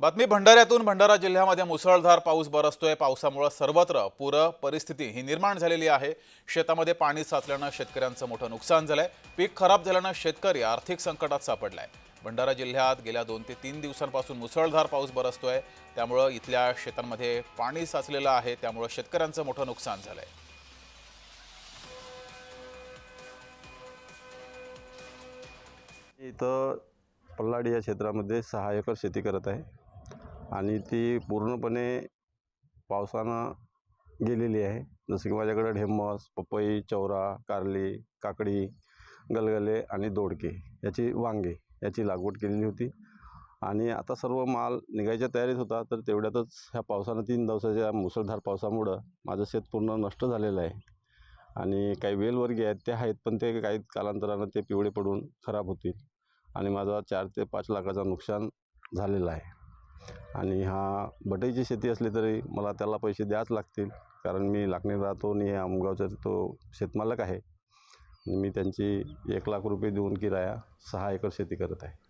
बातमी भंडाऱ्यातून भंडारा जिल्ह्यामध्ये मुसळधार पाऊस बरसतोय. पावसामुळे सर्वत्र पूर परिस्थिती ही निर्माण झालेली आहे. शेतामध्ये पाणी साचल्यानं शेतकऱ्यांचं मोठं नुकसान झालंय. पीक खराब झाल्यानं शेतकरी आर्थिक संकटात सापडलाय. भंडारा जिल्ह्यात गेल्या दोन ते तीन दिवसांपासून मुसळधार पाऊस बरसतोय. त्यामुळं इथल्या शेतांमध्ये पाणी साचलेलं आहे. त्यामुळं शेतकऱ्यांचं मोठं नुकसान झालंय. इथं पल्लाडी या क्षेत्रामध्ये सहा एकर शेती करत आहे. आणि ती पूर्णपणे पावसानं गेलेली आहे. जसं की माझ्याकडे ढेमस पपई चौरा कारली काकडी गलगले आणि दोडके याची वांगे याची लागवड केलेली होती. आणि आता सर्व माल निघायच्या तयारीत होता तर तेवढ्यातच ह्या पावसानं तीन दिवसाच्या मुसळधार पावसामुळं माझं शेत पूर्ण नष्ट झालेलं आहे. आणि काही वेलवर्गीय आहेत ते आहेत पण ते काही कालांतरानं ते पिवळे पडून खराब होतील. आणि माझा चार ते पाच लाखाचं नुकसान झालेलं आहे. आणि हा बटाईची शेती असली तरी मला त्याला पैसे द्याच लागतील. कारण मी लाखणी राहतो आणि आमगावचा तो शेतमालक आहे. आणि मी त्यांची एक लाख रुपये देऊन किराया सहा एकर शेती करत आहे.